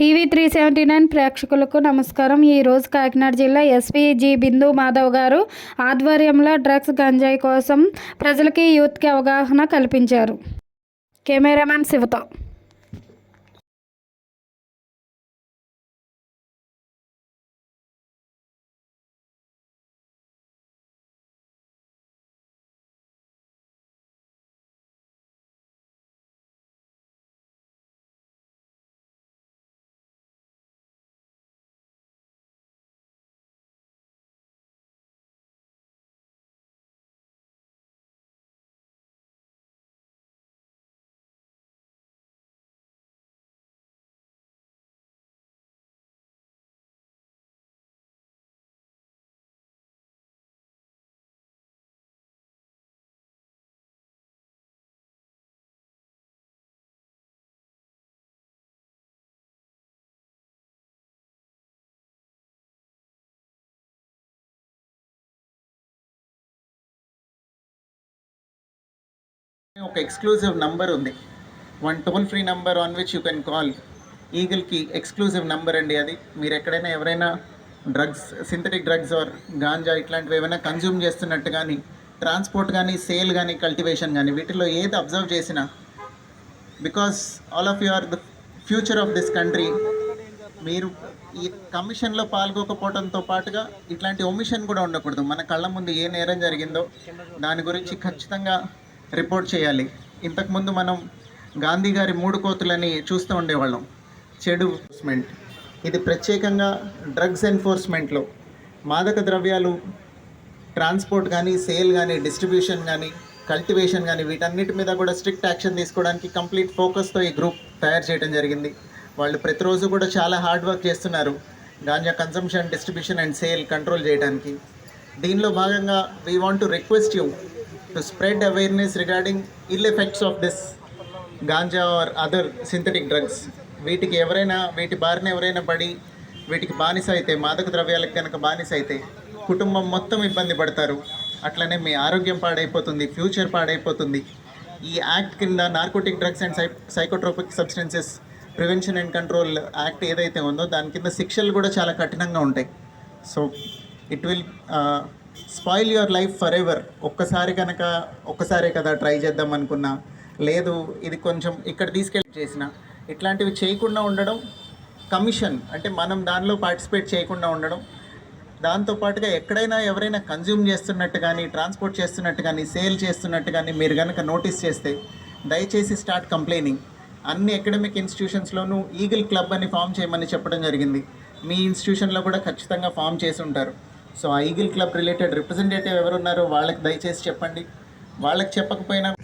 TV three seventy nine ప్రేక్షకులకు నమస్కారం. ఈరోజు కాకినాడ జిల్లా ఎస్పీజీ బిందు మాధవ్ గారు ఆధ్వర్యంలో డ్రగ్స్ గంజాయి కోసం ప్రజలకి యూత్కి అవగాహన కల్పించారు. కెమెరామ్యాన్ శివతో. ఒక ఎక్స్క్లూజివ్ నంబర్ ఉంది. One toll free number on which you can call ఈగిల్కి exclusive number అండి అది. మీరు ఎక్కడైనా ఎవరైనా drugs synthetic drugs or ganja ఇట్లాంటివి ఏమైనా కన్జ్యూమ్ చేస్తున్నట్టు కానీ ట్రాన్స్పోర్ట్ కానీ సేల్ కానీ కల్టివేషన్ కానీ వీటిలో ఏది అబ్జర్వ్ చేసినా because all of you are the future of this country మీరు ఈ కమిషన్లో పాల్గొకపోవడంతో పాటుగా ఇట్లాంటి ఒమిషన్ కూడా ఉండకూడదు. మన కళ్ళ ముందు ఏ నేరం జరిగిందో దాని గురించి ఖచ్చితంగా రిపోర్ట్ చేయాలి. ఇంతకుముందు మనం గాంధీ గారి మూడు కోతులని చూస్తూ ఉండేవాళ్ళం. చెడు ఎన్ఫోర్స్మెంట్ ఇది ప్రత్యేకంగా డ్రగ్స్ ఎన్ఫోర్స్మెంట్లో మాదక ద్రవ్యాలు ట్రాన్స్పోర్ట్ కానీ సేల్ కానీ డిస్ట్రిబ్యూషన్ కానీ కల్టివేషన్ కానీ వీటన్నిటి మీద కూడా స్ట్రిక్ట్ యాక్షన్ తీసుకోవడానికి కంప్లీట్ ఫోకస్తో ఈ గ్రూప్ తయారు చేయడం జరిగింది. వాళ్ళు ప్రతిరోజు కూడా చాలా హార్డ్ వర్క్ చేస్తున్నారు. Ganja consumption distribution and sale control చేయడానికి. దీనిలో భాగంగా we want to request you to spread awareness regarding ill effects of this ganja or other synthetic drugs వీటికి ఎవరైనా వీటి బారిన ఎవరైనా పడి వీటికి బానిస అయితే మాదక ద్రవ్యాలకు కనుక బానిస అయితే కుటుంబం మొత్తం ఇబ్బంది పడతారు. అట్లనే మీ ఆరోగ్యం పాడైపోతుంది ఫ్యూచర్ పాడైపోతుంది. ఈ యాక్ట్ కింద narcotic drugs and psy psychotropic substances prevention and control act ఏదైతే ఉందో దాని కింద శిక్షలు కూడా చాలా కఠినంగా ఉంటాయి. So it will spoil your life forever ఒక్కసారి కనుక ఒక్కసారే కదా ట్రై చేద్దాం అనుకున్నా. లేదు ఇది కొంచెం ఇక్కడ తీసుకెళ్ళి చేసిన. ఇట్లాంటివి చేయకుండా ఉండడం కమిషన్ అంటే మనం దానిలో పార్టిసిపేట్ చేయకుండా ఉండడం. దాంతోపాటుగా ఎక్కడైనా ఎవరైనా కన్జ్యూమ్ చేస్తున్నట్టు కానీ ట్రాన్స్పోర్ట్ చేస్తున్నట్టు కానీ సేల్ చేస్తున్నట్టు కానీ మీరు కనుక నోటీస్ చేస్తే దయచేసి స్టార్ట్ కంప్లైనింగ్. అన్ని అకాడమిక్ ఇన్స్టిట్యూషన్స్లోనూ ఈగిల్ క్లబ్ అని ఫామ్ చేయమని చెప్పడం జరిగింది. మీ ఇన్స్టిట్యూషన్లో కూడా ఖచ్చితంగా ఫామ్ చేసి ఉంటారు. సో ఆ ఈగిల్ క్లబ్ రిలేటెడ్ రిప్రజెంటేటివ్ ఎవరున్నారో వాళ్ళకి దయచేసి చెప్పండి. వాళ్ళకి చెప్పకపోయినా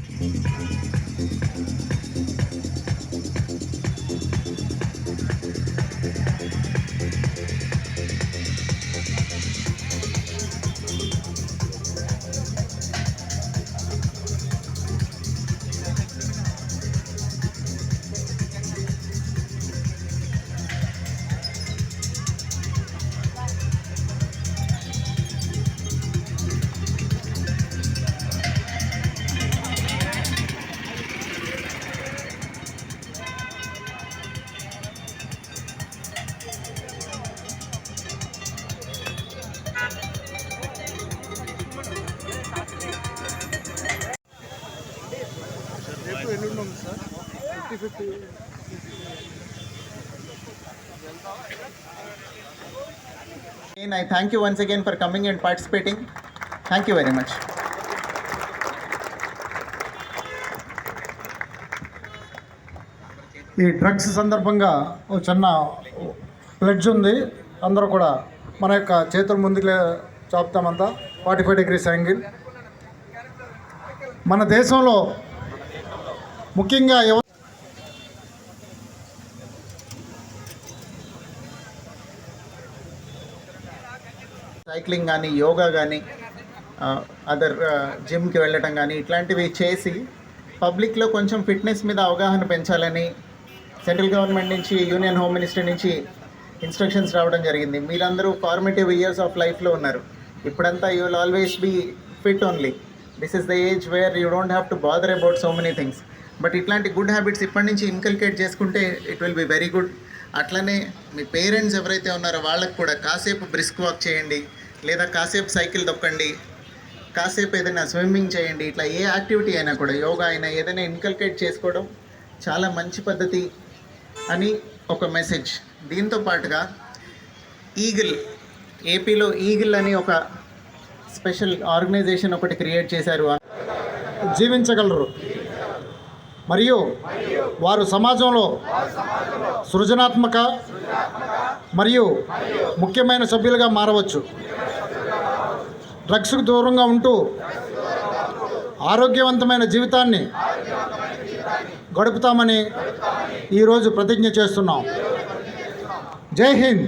రేపు ఎల్లుండి ఉంది sir fifty fifty Again, I thank you once again for coming and participating. Thank you very much. ఈ డ్రగ్స్ సందర్భంగా ఓ చిన్న ప్లెడ్జ్ ఉంది. అందరూ కూడా మన యొక్క చేతుల ముందుకు చాపుతామంతా. ఫార్టీ ఫైవ్ డిగ్రీస్ యాంగిల్ మన దేశంలో ముఖ్యంగా యువ సైక్లింగ్ కానీ యోగా కానీ అదర్ జిమ్కి వెళ్ళటం కానీ ఇట్లాంటివి చేసి పబ్లిక్లో కొంచెం ఫిట్నెస్ మీద అవగాహన పెంచాలని సెంట్రల్ గవర్నమెంట్ నుంచి యూనియన్ హోమ్ మినిస్టర్ నుంచి ఇన్స్ట్రక్షన్స్ రావడం జరిగింది. మీరందరూ ఫార్మేటివ్ ఇయర్స్ ఆఫ్ లైఫ్లో ఉన్నారు. ఇప్పుడంతా you will always be fit only this is the age where you don't have to bother about so many things but ఇట్లాంటి గుడ్ హ్యాబిట్స్ ఇప్పటి నుంచి ఇన్కల్కేట్ చేసుకుంటే it will be very good. అట్లనే మీ parents ఎవరైతే ఉన్నారో వాళ్ళకు కూడా కాసేపు బ్రిస్క్ వాక్ చేయండి లేదా కాసేపు సైకిల్ తొక్కండి కాసేపు ఏదైనా స్విమ్మింగ్ చేయండి ఇట్లా ఏ యాక్టివిటీ అయినా కూడా యోగా అయినా ఏదైనా ఇన్కల్కేట్ చేసుకోవడం చాలా మంచి పద్ధతి అని ఒక మెసేజ్. దీంతో పాటుగా ఈగిల్ ఏపీలో ఈగిల్ అని ఒక స్పెషల్ ఆర్గనైజేషన్ ఒకటి క్రియేట్ చేశారు. జీవించగలరు. మరియు వారు సమాజంలో సృజనాత్మక మరియు ముఖ్యమైన సభ్యులుగా మారవచ్చు. డ్రగ్స్కు దూరంగా ఉంటూ ఆరోగ్యవంతమైన జీవితాన్ని గడుపుతామని ఈరోజు ప్రతిజ్ఞ చేస్తున్నాం. జై హింద్!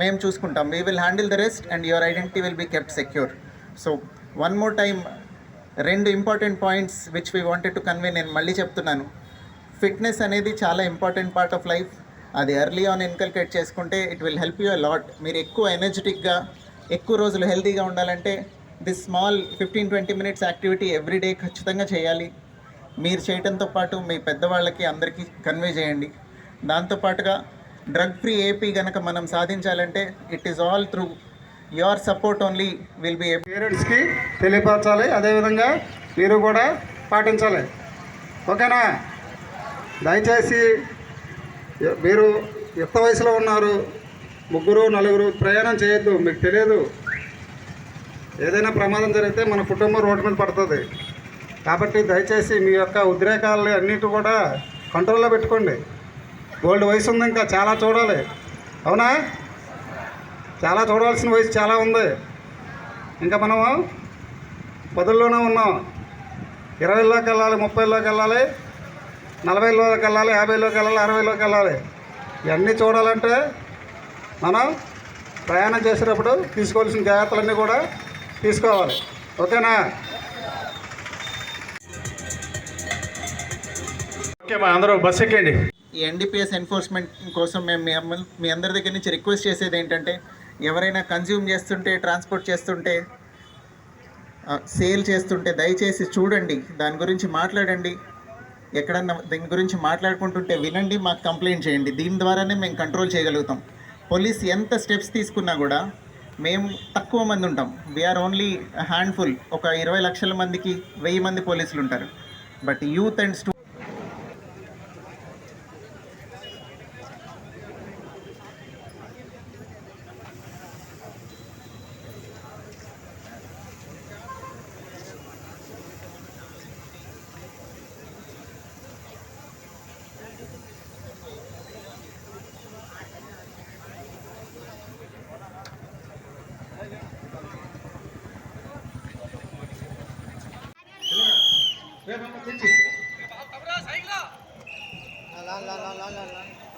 మేము చూసుకుంటాం. We will handle the rest and your identity will be kept secure so one more time రెండు important points which we wanted to convey నేను మళ్ళీ చెప్తున్నాను. ఫిట్నెస్ అనేది చాలా ఇంపార్టెంట్ పార్ట్ ఆఫ్ లైఫ్ అది ఎర్లీ ఆన్ ఇన్కల్కేట్ చేసుకుంటే it will help you lot మీరు ఎక్కువ ఎనర్జెటిక్గా ఎక్కువ రోజులు హెల్తీగా ఉండాలంటే this small fifteen twenty minutes activity every day ఖచ్చితంగా చేయాలి. మీరు చేయడంతో పాటు మీ పెద్దవాళ్ళకి అందరికీ కన్వే చేయండి. దాంతోపాటుగా డ్రగ్ ఫ్రీ ఏపీ కనుక మనం సాధించాలంటే it is all through your support only will be పేరెంట్స్కి తెలియపరచాలి. అదేవిధంగా మీరు కూడా పాటించాలి. ఓకేనా? దయచేసి మీరు యుక్త వయసులో ఉన్నారు. ముగ్గురు నలుగురు ప్రయాణం చేయొద్దు. మీకు తెలియదు. ఏదైనా ప్రమాదం జరిగితే మన కుటుంబం రోడ్డు మీద పడుతుంది. కాబట్టి దయచేసి మీ యొక్క ఉద్రేకాలు అన్నిటి కూడా కంట్రోల్లో పెట్టుకోండి. ఓల్డ్ వయసు ఉంది ఇంకా చాలా చూడాలి. అవునా? చాలా చూడవలసిన వయసు చాలా ఉంది. ఇంకా మనము పదుల్లోనే ఉన్నాం. ఇరవైలోకి వెళ్ళాలి ముప్పైలోకి వెళ్ళాలి నలభైలోకి వెళ్ళాలి యాభైలోకి వెళ్ళాలి అరవైలోకి వెళ్ళాలి ఇవన్నీ చూడాలంటే మనం ప్రయాణం చేసేటప్పుడు తీసుకోవాల్సిన జాగ్రత్తలన్నీ కూడా తీసుకోవాలి. ఓకేనా? ఓకే మా అందరూ బస్ ఎక్కండి. ఈ ఎన్డీపీఎస్ ఎన్ఫోర్స్మెంట్ కోసం మేము మీ అందరి దగ్గర నుంచి రిక్వెస్ట్ చేసేది ఏంటంటే ఎవరైనా కన్జ్యూమ్ చేస్తుంటే ట్రాన్స్పోర్ట్ చేస్తుంటే సేల్ చేస్తుంటే దయచేసి చూడండి. దాని గురించి మాట్లాడండి. ఎక్కడన్నా దీని గురించి మాట్లాడుకుంటుంటే వినండి మాకు కంప్లైంట్ చేయండి. దీని ద్వారానే మేము కంట్రోల్ చేయగలుగుతాం. పోలీస్ ఎంత స్టెప్స్ తీసుకున్నా కూడా మేము తక్కువ మంది ఉంటాం. వీఆర్ ఓన్లీ హ్యాండ్ఫుల్ ఒక ఇరవై లక్షల మందికి వెయ్యి మంది పోలీసులు ఉంటారు. But youth and stu Paalala lang.